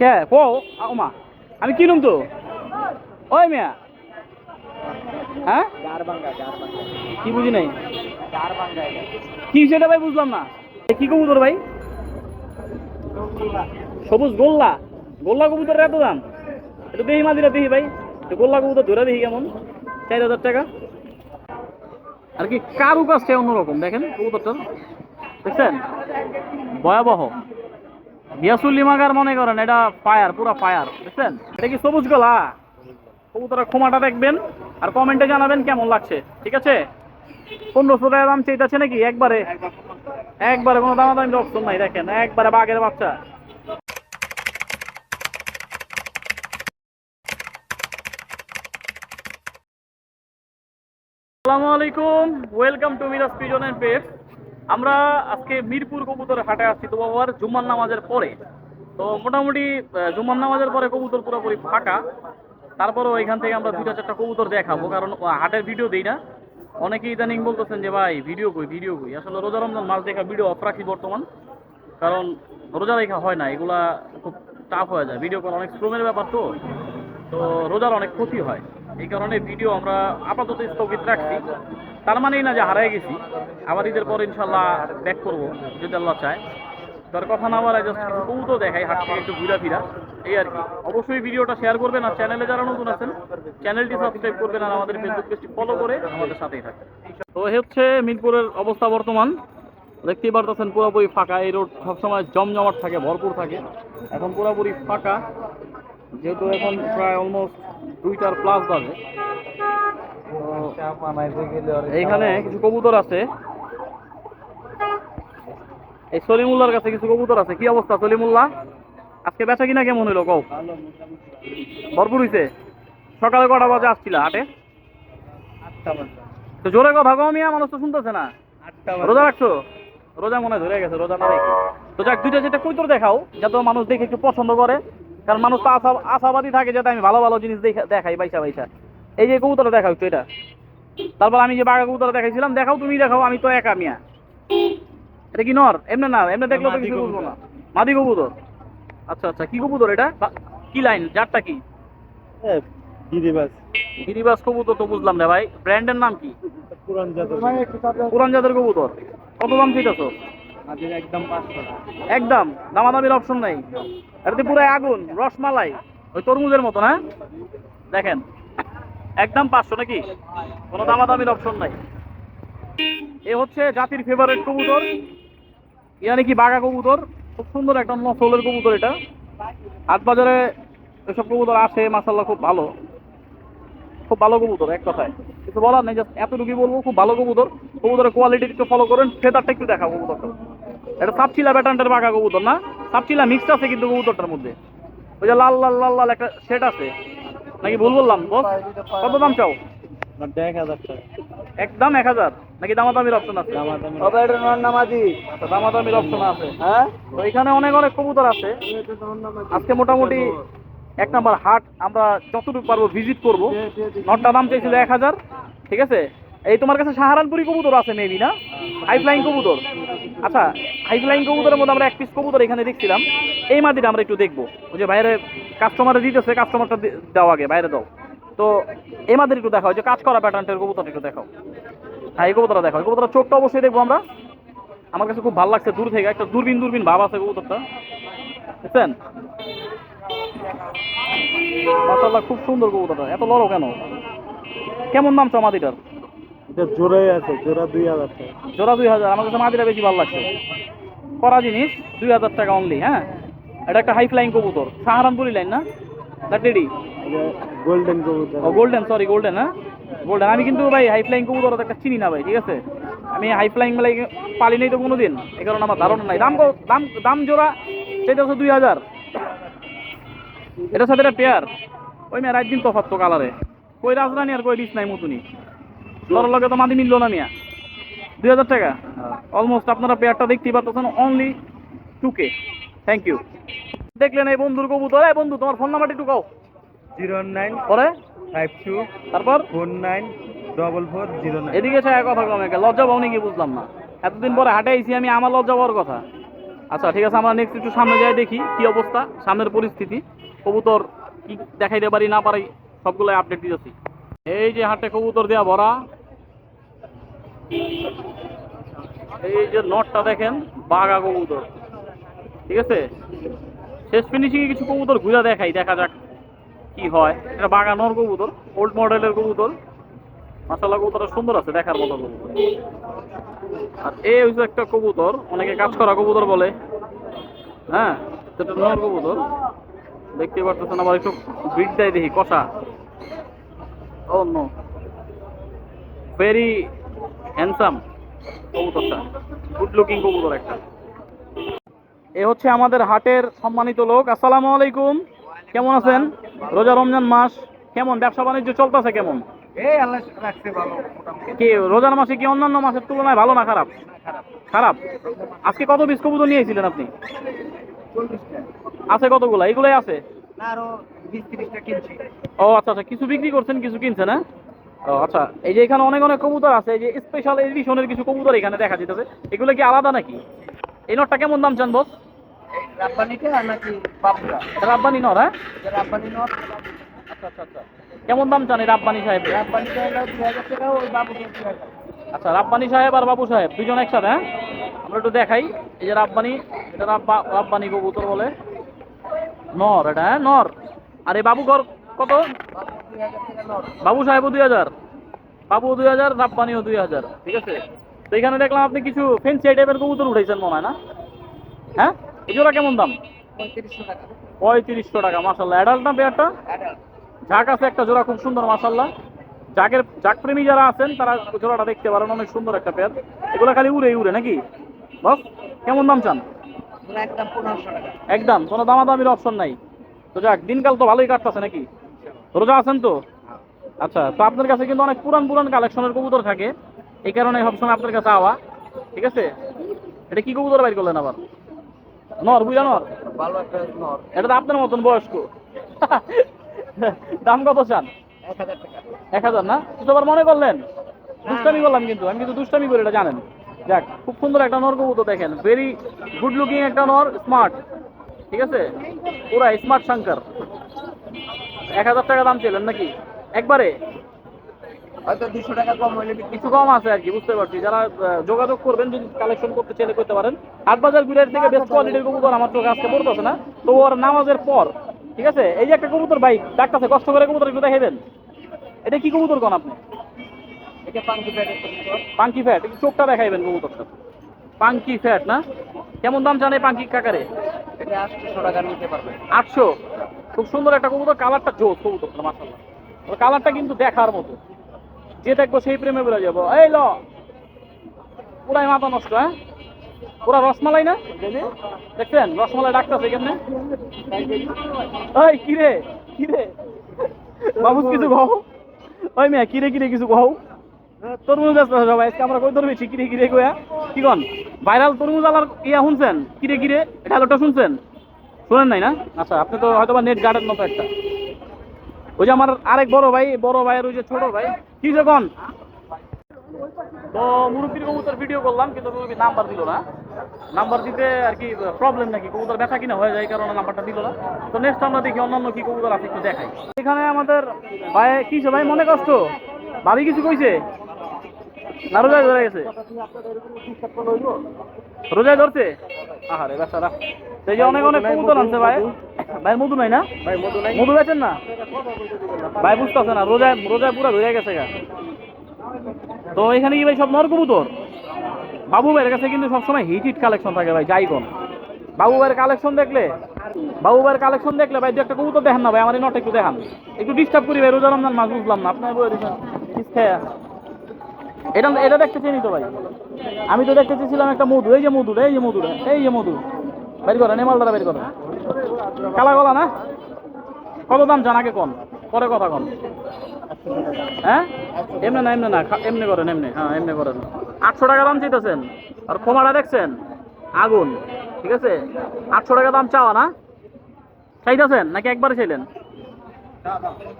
কে? কো ওমা আমি কিনুম তো ওই মিয়া। হ্যাঁ? কি বুঝি নাই? কি সেটা ভাই বুঝলাম না। কি কবুতর ভাই? সবুজ গোল্লা। গোল্লা কবুতরের এত দাম? একটু দেখি মাদিরা দেখি ভাই। গোল্লা কবুতর ধরে দেখি কেমন। চার হাজার টাকা। আর কি কারু কাজটা অন্যরকম, দেখেন কবুতরটা। দেখছেন? ভয়াবহ। বিয়াসুল্লি মাগার মনে করেন এটা ফায়ার পুরো ফায়ার বুঝছেন? এটা কি সবুজ গলা? কবুতরের ক্ষমাটা দেখবেন আর কমেন্টে জানাবেন কেমন লাগছে, ঠিক আছে? পনেরোশো টাকা দাম চাইতেছে নাকি? একবারে? একবারে কোনো দামাদামি অপশন নাই, দেখেন, একবারে বাঘের বাচ্চা। আসসালামু আলাইকুম welcome to Miraj pigeon and pet আমরা আজকে মিরপুর কবুতর হাটে আসছি, তো বাবার জুম্মার নামাজের পরে। তো মোটামুটি জুম্মার নামাজের পরে কবুতর পুরোপুরি ফাঁকা। তারপরেও এখান থেকে আমরা দুইটা চারটা কবুতর দেখাবো, কারণ হাটের ভিডিও দিই না। অনেকেই ইদানিং বলতেছেন যে, ভাই ভিডিও কই ভিডিও কই? আসলে রোজা রমজান মাস দেখা ভিডিও অফ রাখি বর্তমান। কারণ রোজা রেখা হয় না, এগুলা খুব টাফ হয়ে যায়। ভিডিও করা অনেক শ্রমের ব্যাপার তো। তো রোজার অনেক ক্ষতি হয়। এই কারণে ভিডিও আমরা আপাতত স্থগিত রাখছি। তার মানেই না যে হারাই গেছি। আবার ঈদের পর ইনশাল্লাহ ব্যাক করব, যদি আল্লাহ চায়। তার কথা না বলা জাস্ট কিছু কৌতো দেখাই, হাট থেকে একটু ঘুরা ফিরা। এই আর কি। অবশ্যই ভিডিওটা শেয়ার করবেন আর চ্যানেলে যারা নতুন আছেন চ্যানেলটি সাবস্ক্রাইব করবেন আর আমাদের ফেসবুক পেজটি ফলো করে আমাদের সাথেই থাকবেন। তো এই হচ্ছে মিরপুরের অবস্থা বর্তমান। দেখতেই পারতেছেন পুরোপুরি ফাঁকা। এই রোড সবসময় জমজমাট থাকে, ভরপুর থাকে। এখন পুরোপুরি ফাঁকা। যেহেতু এখন প্রায় অলমোস্ট দুইটার প্লাস বাজে। এইখানে কিছু কবুতর আছে। এই সলিমুল্লার কাছে কিছু কবুতর আছে। কি অবস্থা সলিমুল্লাহ? আজকে বেচা কিনা কেমন হইল কও? ভরপুর হইছে? সকালে কটা বাজে আসছিলা? হাটে তো জোরে কথা কও মিয়া মানুষ তো শুনতেছে না। রোজা রাখছো? রোজা মনে হয় ধরে গেছে রোজা না তো যাক দুইটা যেটা কইতর দেখাও যাতে মানুষ দেখে একটু পছন্দ করে। কারণ মানুষ তো আশা আশাবাদী থাকে যাতে আমি ভালো ভালো জিনিস দেখাই বাইসা বাইসা এই যে কবুতরটা দেখাও একটু এটা। তারপর আমি যে বাঘা কবুতর দেখাইছিলাম দেখাও তুমি দেখাও আমি তো একা মিয়া। এটা কি নর? এমনি না এমনি দেখলে তো কিছু বুঝব না। মাদি কবুতর। আচ্ছা আচ্ছা কি কবুতর এটা? কি লাইন? জাতটা কি? গিরিবাস। কবুতর তো বুঝলাম না ভাই। ব্র্যান্ডের নাম কি? পুরান জাতের কবুতর। কত দাম চাইতেছো? একদম একদম, দামাদামির অপশন নাই। এটাতে পুরো আগুন, রসমালাই, ওই তরমুজের মতো না দেখেন, একদম পাঁচশো নাকি? কোনো দামাদামির অপশন নাই। এ হচ্ছে জাতির ফেভারিট কবুতর। ইয়া নাকি বাঘা কবুতর? খুব সুন্দর একটা নসলের কবুতর এটা। হাট বাজারে এসব কবুতর আসে মাসাল্লাহ খুব ভালো। খুব ভালো কবুতর এক কথায়। কিছু বলার নেই জাস্ট এতটুকুই বলব খুব ভালো কবুতর। কবুতরের কোয়ালিটি একটু ফলো করেন ফেদারটা একটু দেখাবো কবুতরটা। এটা সাপচিলা ব্যাটান্টের বাঘা কবুতর না? সাপচিলা মিক্সড আছে কিন্তু কবুতরটার মধ্যে। ওই যে লাল লাল লাল লাল একটা সেট আছে। নাকি ভুল বললাম বস কত দাম চাও? একদম এক হাজার। নাকি দামাদামির অপশন আছে? আচ্ছা দামাদামির অপশন আছে। হ্যাঁ? তো এখানে অনেক অনেক কবুতর আছে। আজকে মোটামুটি এক নম্বর হাট আমরা যতটুকু পারব ভিজিট করব। নটটা দাম চাইছিল এক হাজার ঠিক আছে? এই তোমার কাছে সাহারানপুরি কবুতর আছে মেবি না? হাই ফ্লাইং কবুতর। আচ্ছা হাই ফ্লাইং কবুতরের মধ্যে আমরা এক পিস কবুতর এখানে দেখছিলাম। এই মাটিটা আমরা একটু দেখব। যে বাইরে কাস্টমারে দিতেছে কাস্টমারটা দাও আগে বাইরে দাও। তো এই মাদের একটু দেখাও ওই যে কাজ করা প্যাটার্নটার কবুতর একটু দেখাও। হ্যাঁ এই কবুতরটা দেখাও এই কবুতরের চোখটা অবশ্যই দেখব আমরা। আমার কাছে খুব ভালো লাগছে দূর থেকে একটা দূরবিন দূরবিন ভাব আছে কবুতরটা। বুঝছেন মাসাল্লাহ খুব সুন্দর কবুতরটা। এত লড়ো কেন? কেমন দাম চাও মাদিটার? এটা জোড়াই আছে জোড়া দুই হাজার টাকা। জোড়া দুই হাজার আমার কাছে মাদিটা বেশি ভালো লাগছে। করা জিনিস দুই হাজার টাকা অনলি হ্যাঁ? এটা একটা হাই ফ্লাইং কবুতর সাহারানপুরি লাইন না? দ্যাট রেডি গোল্ডেন কবুতর। ও গোল্ডেন সরি গোল্ডেন হ্যাঁ গোল্ডেন আমি কিন্তু ভাই হাই ফ্লাইং কবুতর একটা চিনি না ভাই ঠিক আছে? আমি হাই ফ্লাইং মেলাই পালি নাই তো কোনোদিন এই কারণে আমার ধারণা নাই। দাম দাম দাম জোড়া সেটা হচ্ছে দুই হাজার। এটার সাথে এটা পেয়ার ওই মেয়ে রাত দিন তফাত তো কালারে কই রাজরানি আর কই বিষ নাই মতুনি। লড়ার লগে তো মাদি মিললো না মিয়া। দুই হাজার টাকা? অলমোস্ট আপনারা পেয়ারটা দেখতেই পাচ্ছেন only two K thank you দেখলেন এই বন্ধুর কবুতর। এই বন্ধু তোমার ফোন নাম্বারটা একটু কাও। জিরো নাইন পরে? ফাইভ টু তারপর? Four nine double four zero nine. এদিকে ছায়া কথা কম লজ্জা পাও নাকি বুঝলাম না। এতদিন পরে হাটে আইছি আমি আমার লজ্জা পাওয়ার কথা। আচ্ছা ঠিক আছে আমরা নেক্সট একটু সামনে যাই দেখি কি অবস্থা সামনের পরিস্থিতি। কবুতর কি দেখাইতে পারি, না পারি সবগুলো আপডেট দিতেছি। এই যে হাটে কবুতর দেওয়া ভরা। এই যে নটটা দেখেন, বাঘা কবুতর। ঠিক আছে? শেষ ফিনিশিং এ কিছু কবুতর ঘুরে দেখাই, দেখা যাক কি হয়। এটা বাঘা নর কবুতর ওল্ড মডেলের কবুতর। মাসাল্লাহ কবুতরটা সুন্দর আছে, দেখার মতো কবুতর। আর এই হচ্ছে একটা কবুতর, অনেকে কাজ করা কবুতর বলে। হ্যাঁ সেটা নর কবুতর। দেখতে পারতেছেন আবার একটু ব্রিড দেয় দেখি কষা। ও নো ভেরি হ্যান্ডসাম কবুতরটা গুড লুকিং কবুতর একটা। এ হচ্ছে আমাদের হাটের সম্মানিত লোক। আসসালামু আলাইকুম। কেমন আছেন? রোজা রমজান মাস কেমন? ব্যবসা বাণিজ্য চলতেছে কেমন? কি রোজার মাসে কি অন্যান্য মাসের তুলনায় ভালো না খারাপ? খারাপ। আজকে কত কবুতর নিয়েছিলেন আপনি? আছে কতগুলো? এগুলোই আছে? ও আচ্ছা আচ্ছা কিছু বিক্রি করছেন কিছু কিনছেন হ্যাঁ? ও আচ্ছা এই যে এখানে অনেক অনেক কবুতর আছে এই যে স্পেশাল এডিশনের কিছু কবুতর এখানে দেখা যেতেছে। এগুলো কি আলাদা নাকি? এই নটটা কেমন দাম চান বস? রাব্বানি নর হ্যাঁ? রাব্বানি আচ্ছা আচ্ছা আচ্ছা। কেমন দাম চান এই রাব্বানি সাহেব? দুই হাজার আচ্ছা রাব্বানি সাহেব আর বাবু সাহেব দুজন একসাথে হ্যাঁ? আমরা একটু দেখাই। এই যে রাব্বানি এটা রাব্বা রাব্বানি কবুতর বলে। নর এটা হ্যাঁ নর। আর এই বাবু ঘর কত? বাবু সাহেবও দুই হাজার। বাবু দুই হাজার রাব্বানিও দুই হাজার। ঠিক আছে? তো এখানে দেখলাম আপনি কিছু ফেন্সি টাইপের কবুতর উঠাইছেন মনে হয় না? হ্যাঁ? এগুলো কেমন দাম? পঁয়ত্রিশশো টাকা। মাসাল্লাহ অ্যাডাল্ট না পেয়ারটা ঝাঁক আছে একটা জোড়া খুব সুন্দর মাসাল্লাহ জাকের জাক প্রেমী যারা আছেন তারা জোড়াটা দেখতে পারেন অনেক সুন্দর একটা পেয়ার এগুলো খালি উড়ে উড়ে নাকি? বস কেমন দাম চান? একদম পনেরোশো টাকা। একদম কোনো দামাদামির অপশন নাই। তো যাক দিনকাল তো ভালোই কাটতেছে নাকি? রোজা আছেন তো? আচ্ছা তো আপনার কাছে কিন্তু অনেক পুরান পুরান কালেকশনের কবুতর থাকে। এই কারণে সবসময় আপনার কাছে আওয়া ঠিক আছে? এটা কি কবুতর বাইর করলেন আবার? নর বুঝা নর? ভালো এটা তো আপনার মতন বয়স্ক। দাম কত চান? এক হাজার টাকা। এক হাজার না? কিছু আবার মনে করলেন? দুষ্টামি করলাম কিন্তু আমি কিন্তু দুষ্টামি করি এটা জানেন। যাক খুব সুন্দর একটা নর কবুতর দেখেন। ভেরি গুড লুকিং একটা নর স্মার্ট ঠিক আছে? পুরা স্মার্ট শঙ্কর এক হাজার টাকা দাম ছিলেন নাকি? একবারে? হয়তো দুশো টাকা কম হইলে কিছু কম আছে আর কি বুঝতে পারছি। যারা যোগাযোগ করবেন যদি কালেকশন করতে চাইলে করতে পারেন। হাট বাজার গুড়ের থেকে বেস্ট কোয়ালিটির কবুতর আমার চোখে আজকে পড়তেছে না। তো ওর নামাজের পর ঠিক আছে? এই যে একটা কবুতর বাইক ডাকতেছে কষ্ট করে কবুতর একটু দেখাই দেন। এটা কি কবুতর কোন আপনি? এটা পাঙ্কি প্যাডের পাঙ্কি ফ্যাট চোখটা দেখাইবেন কবুতরটা। পাঙ্কি ফ্যাট না? কেমন দাম জানে পাঙ্কি কাকারে? এটা আটশোশো টাকা নিতে পারবে। আটশো? খুব সুন্দর একটা কবুতর কালারটা জোর কবুতর মাসাল্লাহ কালারটা কিন্তু দেখার মতো। যে দেখব সেই প্রেমে বেরো যাব। এই ল! পুরাই মাথা নষ্ট হ্যাঁ? পুরা রসমালাই না? দেখছেন? রসমালাই ডাকতেছে কেমনে ওই কিরে? কিরে? বাবু কিছু কও? ওই মেয়ে কিরে কিরে কিছু কও? তরমুজ আছে সবাই, আজকে আমরা কই কিরে কিরে কয়া কি কন? ভাইরাল তরমুজ আলার ইয়া শুনছেন? কিরে কিরে? এটা শুনছেন? শুনেন নাই না? আচ্ছা আপনি তো হয়তো বা নেট গার্ডের মতো একটা। ওই যে আমার আরেক বড় ভাই, বড় ভাইয়ের ওই যে ছোট ভাই। কি যে কন? তো কবুতর ভিডিও করলাম, কিন্তু নাম্বার দিল না। নাম্বার দিতে আর কি প্রবলেম নাকি? কবুতর ব্যথা কিনা হয়ে যায় কারণে নাম্বারটা দিল না। তো নেক্সট আমরা দেখি অন্যান্য কি কবুতর আছে, একটু দেখাই। এখানে আমাদের ভাই, কি ভাই? মনে কষ্ট? ভাবি কিছু কইছে? না রোজায় ধরে গেছে। রোজায় ধরছে? আহারে বেচারা। এই যে অনেক অনেক কবুতর আনছে ভাই। ভাই মধু নাই না? ভাই মধু নাই। মধু বেচেন না? ভাই বুঝতেছে না রোজায় রোজায় পুরো ধরে গেছে গা। তো এখানে কি ভাই সব নর কবুতর? বাবু ভাইয়ের কাছে কিন্তু সবসময় হিট হিট কালেকশন থাকে ভাই যাই কোন। বাবু ভাইয়ের কালেকশন দেখলে? বাবু ভাইয়ের কালেকশন দেখলে ভাই দু একটা কবুতর দেখান না ভাই আমার এই নট একটু দেখান। একটু ডিস্টার্ব করি ভাই রোজা রমজান মাছ বুঝলাম না আপনার বই দিচ্ছেন এটা এটা দেখতে চিনি তো ভাই। আমি তো দেখতে চেয়েছিলাম একটা মধু। এই যে মধু এই যে মধু এই যে মধু। বের করেন এই মালদারা বের করেন কালা গলা না? কত দাম জান আগে কোন? পরে কথা কোন? হ্যাঁ? এমনি না এমনি না এমনি করেন, এমনি। হ্যাঁ এমনি করেন। আটশো টাকা দাম চাইতেছেন। আর খোমাটা দেখছেন? আগুন। ঠিক আছে? আটশো টাকা দাম চাওয়া না? চাইতেছেন? নাকি একবারে চাইলেন?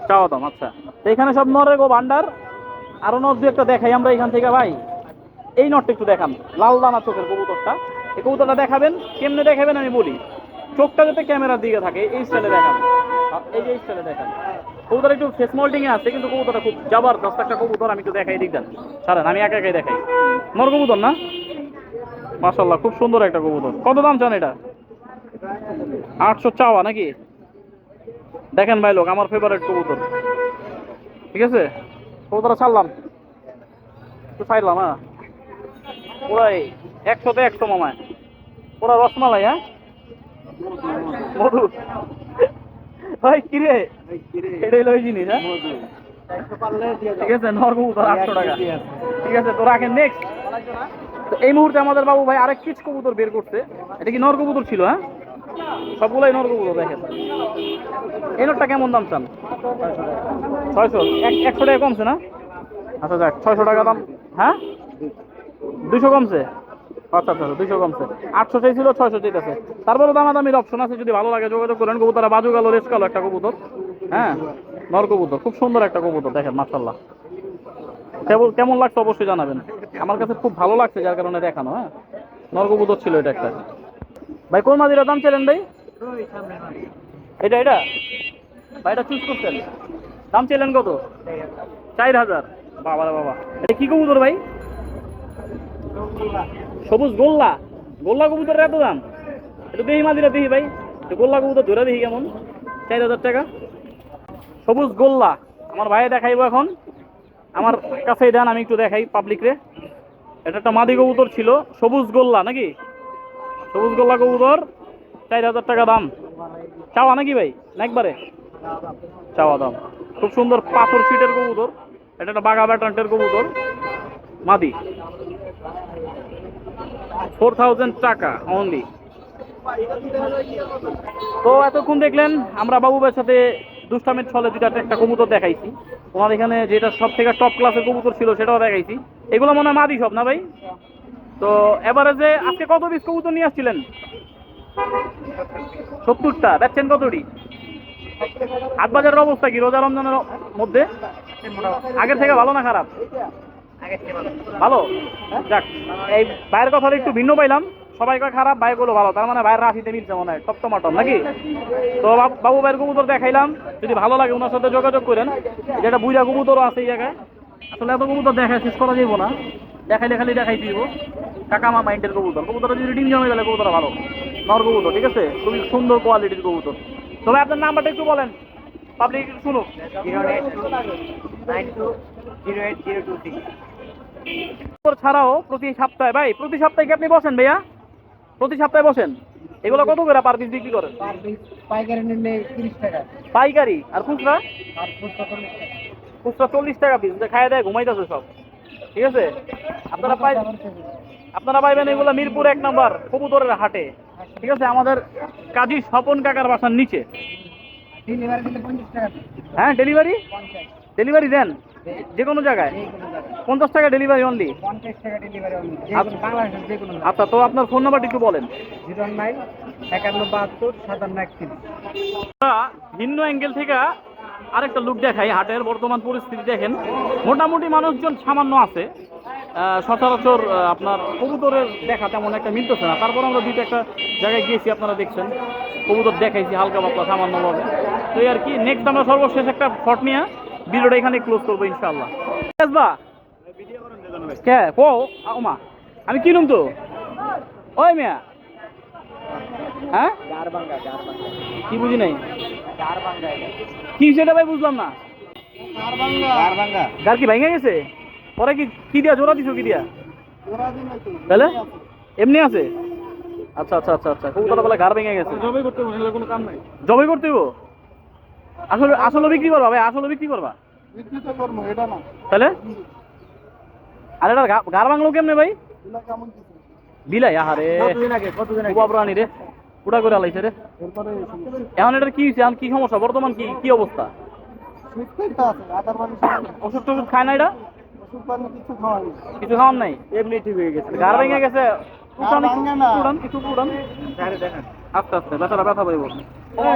চাওয়া দাম আচ্ছা। এখানে সব নরের গো ভান্ডার। আরও নর দু একটা দেখাই আমরা এখান থেকে, ভাই। এই নটটা একটু দেখান। লাল দানা চোখের কবুতরটা। এই কবুতরটা দেখাবেন? কেমনে দেখাবেন আমি বলি। চোখটা যাতে ক্যামেরার দিকে থাকে, এই স্টাইলে দেখান। এই যে স্টাইলে দেখান। কবুতর একটু ফেস মোল্ডিং এ আছে, কিন্তু কবুতরটা খুব জবরদস্ত একটা কবুতর, আমি একটু দেখাই দিক দেন। আমি একা একাই দেখাই। নর কবুতর না? মাশাল্লাহ খুব সুন্দর একটা কবুতর। কত দাম চান এটা? আটশো চাওয়া নাকি? দেখেন ভাই লোক, আমার ফেভারিট কবুতর। ঠিক আছে? কবুতরটা ছাড়লাম। একটু ছাড়লাম হ্যাঁ। পুরাই একশোতে একশো মামায়। পুরা রসমালাই হ্যাঁ? মধু। ভাই কিরে এটাই লই জিনিস হ্যাঁ? ঠিক আছে নর কবুতর আটশো টাকা। ঠিক আছে তো রাখেন নেক্সট এই মুহূর্তে আমাদের বাবু ভাই আরেক কিচ কবুতর বের করছে। এটা কি নর কবুতর ছিল হ্যাঁ? সবগুলাই নর কবুতর দেখেন। এই নোটটা কেমন দাম চান? ছয়শো? এক একশো টাকা কমছে না? আচ্ছা যাক ছয়শো টাকা দাম। হ্যাঁ? দুশো কমছে? আচ্ছা আচ্ছা দুশো কমছে। আটশো চাইছিল ছয়শো চাইতেছে। তারপরে দামাদামির অপশন আছে যদি ভালো লাগে যোগাযোগ করেন। কবুতরা বাজু গেল রেস কালো একটা কবুতর। হ্যাঁ? নর কবুতর। খুব সুন্দর একটা কবুতর দেখেন মার্শাল্লাহ কেমন কেমন লাগছে অবশ্যই জানাবেন। আমার কাছে খুব ভালো লাগছে যার কারণে দেখানো হ্যাঁ? নর কবুতর ছিল এটা একটা। ভাই কোন মাদিরা দাম চাইলেন ভাই? এটা এটা? ভাই এটা চুজ করছেন? দাম চাইলেন কত? চার হাজার। বাবা বাবা। এটা কি কবুতর ভাই? সবুজ গোল্লা। গোল্লা কবুতরের এত দাম? একটু দেখি মাদিরা, দেখি ভাই। গোল্লা কবুতর ধরে দেখি কেমন। চার হাজার টাকা। সবুজ গোল্লা। আমার ভাই দেখাইবো এখন। আমার কাছেই দেন, আমি একটু দেখাই পাবলিকরে এটা একটা মাদি কবুতর ছিল, সবুজ গোল্লা নাকি? সবুজ গোল্লা কবুতর, চার হাজার টাকা দাম। চাওয়া নাকি ভাই? একবারে? চাওয়া দাম। খুব সুন্দর পাথর সিটের কবুতর। এটা একটা বাঘা ব্যাটান্টের কবুতর। মাদি। ফোর থাউজেন্ড টাকা অনলি তো এতক্ষণ দেখলেন, আমরা বাবু ভাইয়ের সাথে দুষ্টামের ছলে দুইটা একটা কবুতর দেখাইছি। ওনার এখানে যেটা সব থেকে টপ ক্লাসের কবুতর ছিল, সেটাও দেখাইছি। এগুলো মনে হয় মাদি সব, না ভাই? তো এভারেজে আজকে কত পিস কবুতর নিয়ে আসছিলেন? সত্তরটা বেচছেন কতটি হাট বাজারের অবস্থা কি? রোজা রমজানের মধ্যে? আগের থেকে ভালো না খারাপ? ভালো। যাক এই ভাইয়ের কথাটা একটু ভিন্ন পাইলাম। সবাই কয় খারাপ ভাই গুলো ভালো। তার মানে ভাইয়ের রাশিতে মিলছে মনে হয় টপ টমাটম নাকি? তো বাবু ভাইয়ের কবুতর দেখাইলাম। যদি ভালো লাগে ওনার সাথে যোগাযোগ করেন। যেটা বুইরা কবুতরও আছে এই জায়গায়। আসলে এত কবুতর দেখা শেষ করা যাইব না। দেখাইলে খালি দেখাই দিব কাকা মা মাইন্ডের কবুতর। কবুতর যদি ডিম জমে গেলে কবুতর ভালো। নর কবুতর ঠিক আছে? খুবই সুন্দর কোয়ালিটির কবুতর। তবে আপনার নাম্বারটা একটু বলেন। পাবলিক শুনুক। ছাড়াও প্রতি সপ্তাহে ভাই প্রতি সপ্তাহে কি আপনি বসেন ভাইয়া? প্রতি সপ্তাহে বসেন। এগুলো কত করে পার পিস বিক্রি করেন? পাইকারি নিলে তিরিশ টাকা। পাইকারি। আর খুচরা? আর খুচরা চল্লিশ টাকা। পিস খায় দেয় ঘুমাইতেছে সব। ঠিক আছে? আপনারা পাই আপনারা পাইবেন এগুলো মিরপুর এক নম্বর কবুতরের হাটে। ঠিক আছে? আমাদের কাজী স্বপন কাকার বাসার নিচে। হ্যাঁ ডেলিভারি? ডেলিভারি দেন। যে কোনো জায়গায়। পঞ্চাশ টাকা ডেলিভারি অনলি আচ্ছা। আচ্ছা তো আপনার ফোন নাম্বারটি একটু বলেন। জিরো নাইন একান্ন বাহাত্তর সাতান্ন একত্রিশ। ভিন্ন অ্যাঙ্গেল থেকে আরেকটা লুক দেখাই, হাটের বর্তমান পরিস্থিতি দেখেন। মোটামুটি মানুষজন সামান্য আছে। সচরাচর আপনার কবুতরের দেখা তেমন একটা মিলতেছে না। তারপর আমরা দুইটা একটা জায়গায় গিয়েছি, আপনারা দেখছেন। কবুতর দেখাইছি হালকা পাতলা, সামান্যভাবে। তো আর কি নেক্সট আমরা সর্বশেষ একটা ফট নিয়ে ভিডিওটা এখানে ক্লোজ করব ইনশাল্লাহ কে? আমি কিনুম তো? ওই মিয়া। হ্যাঁ? কি বুঝি নাই? কি সেটা ভাই বুঝলাম না। গার কি ভেঙে গেছে? পরে কি কি দিয়া জোড়া দিছো কি দিয়া? তাহলে? এমনি আছে? আচ্ছা আচ্ছা আচ্ছা আচ্ছা। কবুতরটা বলে গার ভেঙে গেছে। জবাই করতে হবে কোনো কাম নাই। জবাই করতে হইব? আসলে আসলে বিক্রি করবা ভাই আসলে বিক্রি করবা। বিক্রি তো করব এটা না। তাহলে? আর এটা গার ভাঙলো কেমনে ভাই? বিলাই আহারে। কতদিন আগে কতদিন আগে? রে। পুরা করে আলাইছে রে। এখন এটার কি হয়েছে এখন কি সমস্যা? বর্তমান কি কি অবস্থা? ওষুধ টষুধ খায় না এটা কিছু খাওয়ার নাই? এমনি ঠিক হয়ে গেছে। গার ভেঙে গেছে। কিছু। আস্তে আস্তে ব্যথা পাইব। এটা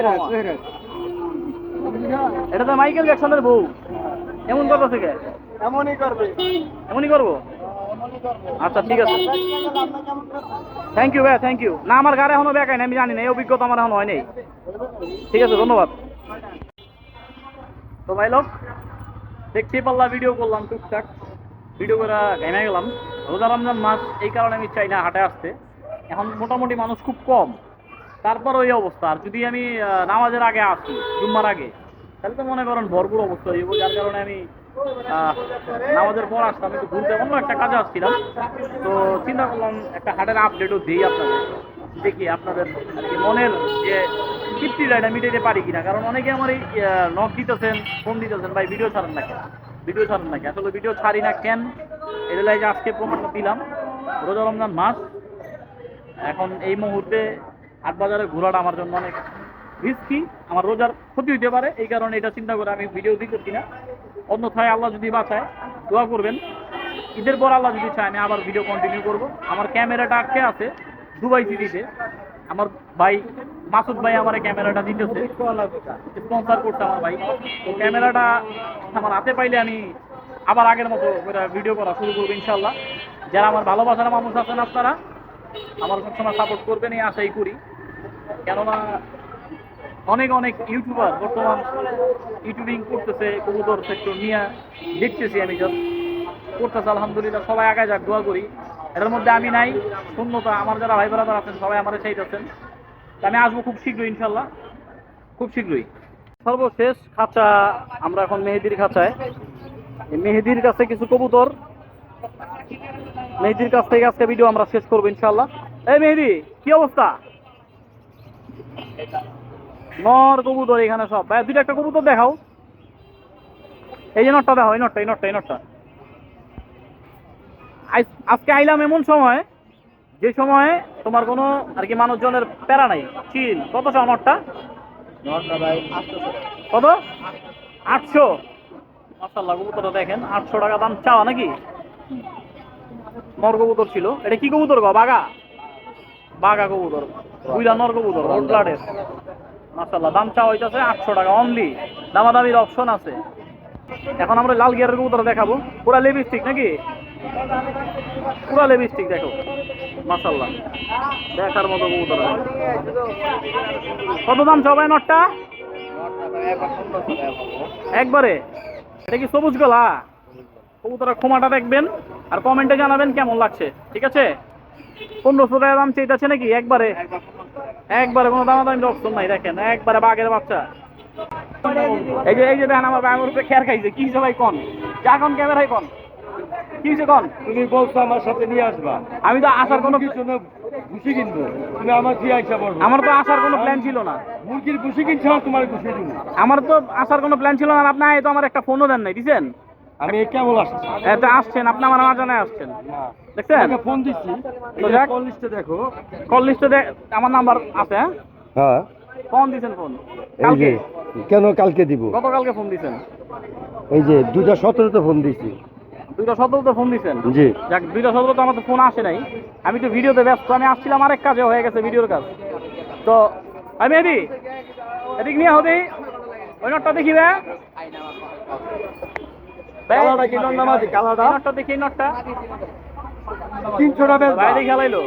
এটা তো মাইকেল জ্যাকসনের বউ। এমন কথা থেকে। এমনই করবে। এমনই করব? আচ্ছা ঠিক আছে। থ্যাংক ইউ ভাইয়া থ্যাংক ইউ না, আমার গাড়ি এখনও বেকায় না আমি জানি না, এই অভিজ্ঞতা আমার এখন হয় নাই ঠিক আছে, ধন্যবাদ। তো ভাই লোক দেখতে পারলাম ভিডিও করলাম টুকটাক। ভিডিও করে ঘেমে গেলাম। রোজা রমজান মাস, এই কারণে আমি চাই না হাটে আসতে। এখন মোটামুটি মানুষ খুব কম। তারপর ওই অবস্থা। আর যদি আমি নামাজের আগে আসি, জুম্মার আগে, তাহলে তো মনে করেন ভরপুর অবস্থা হইব যার কারণে আমি নামাজের পর আসলাম একটু ঘুরতে অন্য একটা কাজে আসছিলাম। তো চিন্তা করলাম, একটা হাটের আপডেটও দিই আপনাদের। দেখি আপনাদের মনের যে তৃপ্তিটা এটা মিটাইতে পারি কিনা। কারণ অনেকে আমার এই নখ দিতেছেন ফোন দিতেছেন, ভাই ভিডিও ছাড়েন না কেন ভিডিও ছাড়েন না কেন আসলে ভিডিও ছাড়ি না কেন? এটা লাগে আজকে প্রমাণটা দিলাম। রোজা রমজান মাস। এখন এই মুহূর্তে হাট বাজারে ঘোরাটা আমার জন্য অনেক রিস্কি আমার রোজার ক্ষতি হইতে পারে, এই কারণে এটা চিন্তা করে আমি ভিডিও দিতেছি না। অন্যথায় আল্লাহ যদি বাঁচায়, দোয়া করবেন। ঈদের পর আল্লাহ যদি চায়, আমি আবার ভিডিও কন্টিনিউ করব। আমার ক্যামেরাটা আটকে আছে দুবাই সিটিতে। আমার ভাই, মাসুদ ভাই আমার ক্যামেরাটা দিতেছে। স্পন্সর করছে আমার ভাই। তো ক্যামেরাটা আমার হাতে পাইলে আমি আবার আগের মতো ভিডিও করা শুরু করব ইনশাল্লাহ যারা আমার ভালোবাসার মানুষ আছেন আপনারা, আমার সবসময় সাপোর্ট করবেন, এই আশাই করি। কেননা অনেক অনেক ইউটিউবার বর্তমান ইউটিউবিং করতেছে, কবুতর সেক্টর নিয়ে দেখতেছি আমি জাস্ট করতেছে, আলহামদুলিল্লাহ, সবাই আগে যাক, দোয়া করি। এটার মধ্যে আমি নাই, শূন্যতা, আমার যারা ভাই ব্রাদার আছেন, সবাই আমার চাইতেছেন। আমি আসব খুব শীঘ্রই ইনশাল্লাহ খুব শীঘ্রই। সর্বশেষ খাঁচা, আমরা এখন মেহেদির খাঁচায়। মেহেদির কাছে কিছু কবুতর। মেহেদির কাছ থেকে আজকে ভিডিও আমরা শেষ করব ইনশাল্লাহ এই মেহেদি, কি অবস্থা? নর কবুতর এখানে সব। ভাই দুইটা একটা কবুতর দেখাও। এই যে নটটা দেখাও এই নটটা এই নটটা এই নটটা। আজকে আইলাম এমন সময় যে সময়ে তোমার কোনো আর কি মানুষজনের প্যারা নাই। চিল কত চাও নটটা? কত? আটশো। মাসাল্লাহ কবুতরটা দেখেন আটশো টাকা দাম চাওয়া নাকি? নর কবুতর ছিল। এটা কি কবুতর গো? বাগা বাগা কবুতর। বুইলা নর কবুতর ব্লাডের। মাসাল্লাহ দাম চাওয়া হইতেছে আটশো টাকা অনলি দামাদামির অপশন আছে। এখন আমরা লাল গিয়ারের কবুতর দেখাবো। পুরা লিপস্টিক নাকি? পুরা লিপস্টিক দেখো। মাসাল্লাহ দেখার মতো কবুতর কত দাম ভাই নটটা? একবার? এটা কি সবুজ গলা? কবুতরের খোমাটা দেখবেন আর কমেন্টে জানাবেন কেমন লাগছে, ঠিক আছে? পনেরোশো টাকা দাম চাইতেছে নাকি? একবারে? একবার কোনো দামাদামি অপশন নাই দেখেন একবারে বাঘের বাচ্চা। এই যে এই যে দেখেন আমার ভাই উপরে খেয়ার খাইছে কি হিসেবে ভাই কন? যা কন ক্যামেরায় কন। কি হয়েছে কন? তুমি বলছো আমার সাথে নিয়ে আসবা। আমি তো আসার কোনো মুরগির জন্য ঘুষি কিনবো। তুমি আমার কি আইসা বলব আমার তো আসার কোনো প্ল্যান ছিল না। মুরগির ঘুষি কিনছে তোমার ঘুষি আমার তো আসার কোনো প্ল্যান ছিল না আপনি তো আমার একটা ফোনও দেন নাই দিছেন? আমি কেমন আসছি। এতে আসছেন আপনি আমার মাঝানে আসছেন। না। দেখছেন? ফোন দিচ্ছি। তো যাক। কল লিস্টে দেখো। কল লিস্টে আমার নাম্বার আছে হ্যাঁ? হ্যাঁ। কখন দিছেন ফোন এই কালকে? যে কেন কালকে দিব? গতকালকে ফোন দিছেন? এই যে দুটা সতেরোতে ফোন দিছি। দুইটা সতেরোতে ফোন দিছেন? জি। যাক দুইটা সতেরোতে আমার তো ফোন আসে নাই। আমি তো ভিডিওতে ব্যস্ত আমি আসছিলাম আরেক কাজে হয়ে গেছে ভিডিওর কাজ। তো আমি এদি এদিক নিয়ে হবি ওই নটটা দেখি বে কি? নর নামাজি কালারটা নটটা দেখি এই নটটা। তিনশো বাইরে খেলাইলো।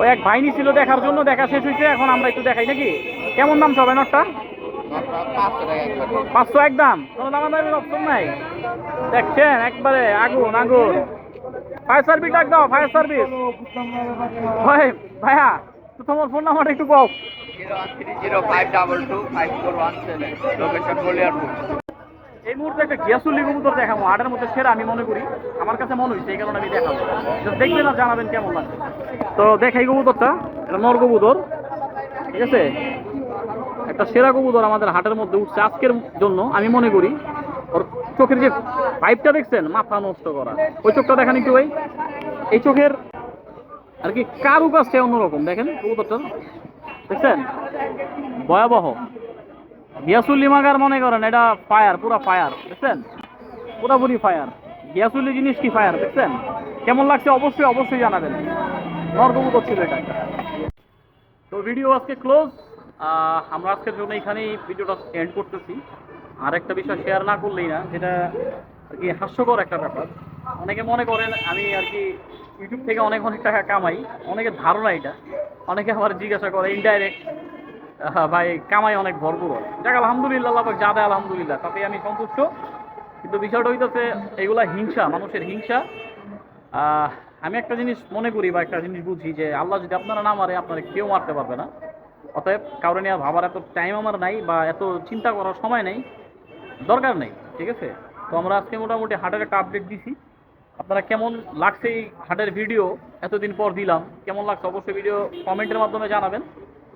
ওই এক ভাইনি ছিল দেখার জন্য দেখা শেষ হয়েছে এখন আমরা একটু দেখাই নাকি? কেমন দাম সবাই নটটা? পাঁচশো টাকা একবার একদম কোনো দামা দামের অপশন নাই। দেখছেন একবারে আগুন আগুন। ফায়ার সার্ভিস ডাক দাও ফায়ার সার্ভিস। ভাই ভাইয়া তো তোমার ফোন নাম্বারটা একটু কও। Zero three zero five double two five four one seven. Location এই মুহূর্তে একটা গ্যাসুলি কবুতর দেখাবো আটের মধ্যে সেরা, আমি মনে করি। আমার কাছে মনে হয়েছে, এই কারণে আমি দেখাবো। দেখবেন আর জানাবেন কেমন লাগে তো দেখাই কবুতরটা, এটা নর কবুতর, ঠিক আছে? একটা সেরা কবুতর আমাদের হাটের মধ্যে উঠছে আজকের জন্য, আমি মনে করি। ওর চোখের যে পাইপটা দেখছেন, মাথা নষ্ট করা। ওই চোখটা দেখেন একটু ভাই। এই চোখের আর কি কারু কাছে অন্যরকম, দেখেন কবুতরটা দেখছেন? ভয়াবহ। গিয়াসুল্লি মাগার মনে করেন, এটা ফায়ার পুরা ফায়ার দেখছেন? পুরাপুরি ফায়ার গিয়াসুল্লি জিনিস কি ফায়ার দেখছেন? কেমন লাগছে? অবশ্যই অবশ্যই জানাবেন। নরকবুতর ছিল এটা। তো ভিডিও আজকে ক্লোজ আমরা আজকের জন্য এখানেই ভিডিওটা এন্ড করতেছি। আর একটা বিষয় শেয়ার না করলেই না, যেটা আর কি হাস্যকর একটা ব্যাপার। অনেকে মনে করেন, আমি আর কি ইউটিউব থেকে অনেক অনেক টাকা কামাই, অনেকের ধারণা এটা। অনেকে আবার জিজ্ঞাসা করে ইনডাইরেক্ট ভাই, কামাই অনেক ভরপুর। যাক, আলহামদুলিল্লাহ যা দেয়, আলহামদুলিল্লাহ। তাতে আমি সন্তুষ্ট। কিন্তু বিষয়টা হইতেছে, এগুলা হিংসা, মানুষের হিংসা। আমি একটা জিনিস মনে করি বা একটা জিনিস বুঝি যে, আল্লাহ যদি আপনারা না মারে, আপনারা কেউ মারতে পারবে না। অতএব কারণে নিয়ে ভাবার এত টাইম আমার নাই বা এত চিন্তা করার সময় নেই। দরকার নেই, ঠিক আছে? তো আমরা আজকে মোটামুটি হাটের একটা আপডেট দিছি। আপনারা কেমন লাগছে এই হাটের ভিডিও এতদিন পর দিলাম। কেমন লাগছে? অবশ্যই ভিডিও কমেন্টের মাধ্যমে জানাবেন।